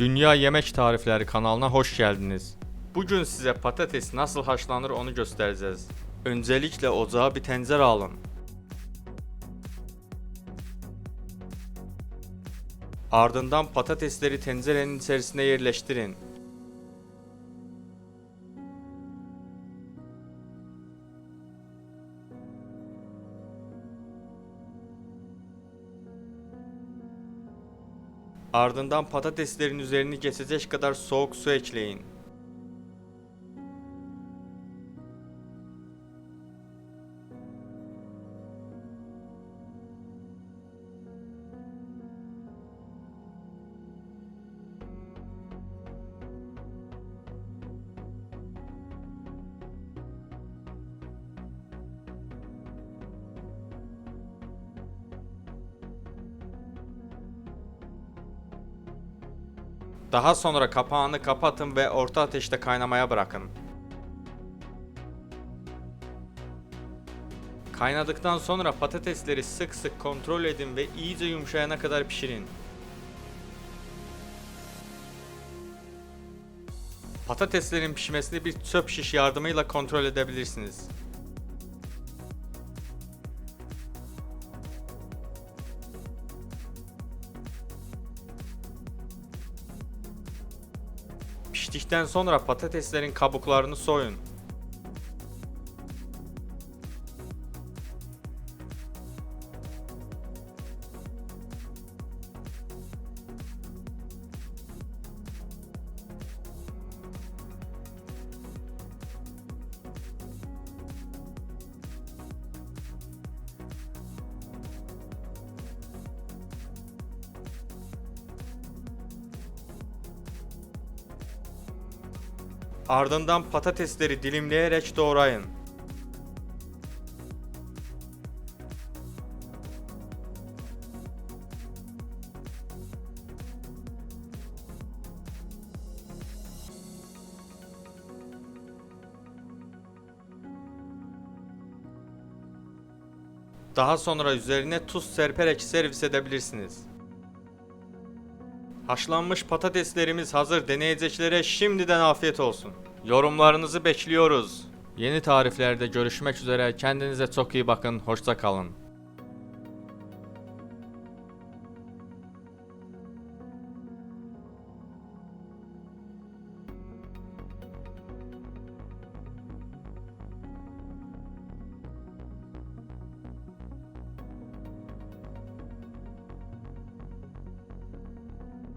Dünya Yemek Tarifleri kanalına hoş geldiniz. Bugün size patates nasıl haşlanır onu göstereceğiz. Öncelikle ocağa bir tencere alın. Ardından patatesleri tencerenin içerisine yerleştirin. Ardından patateslerin üzerini geçecek kadar soğuk su ekleyin. Daha sonra kapağını kapatın ve orta ateşte kaynamaya bırakın. Kaynadıktan sonra patatesleri sık sık kontrol edin ve iyice yumuşayana kadar pişirin. Patateslerin pişmesini bir çöp şiş yardımıyla kontrol edebilirsiniz. Piştikten sonra patateslerin kabuklarını soyun. Ardından patatesleri dilimleyerek doğrayın. Daha sonra üzerine tuz serperek servis edebilirsiniz. Haşlanmış patateslerimiz hazır. Deneyeceklere şimdiden afiyet olsun. Yorumlarınızı bekliyoruz. Yeni tariflerde görüşmek üzere. Kendinize çok iyi bakın. Hoşça kalın.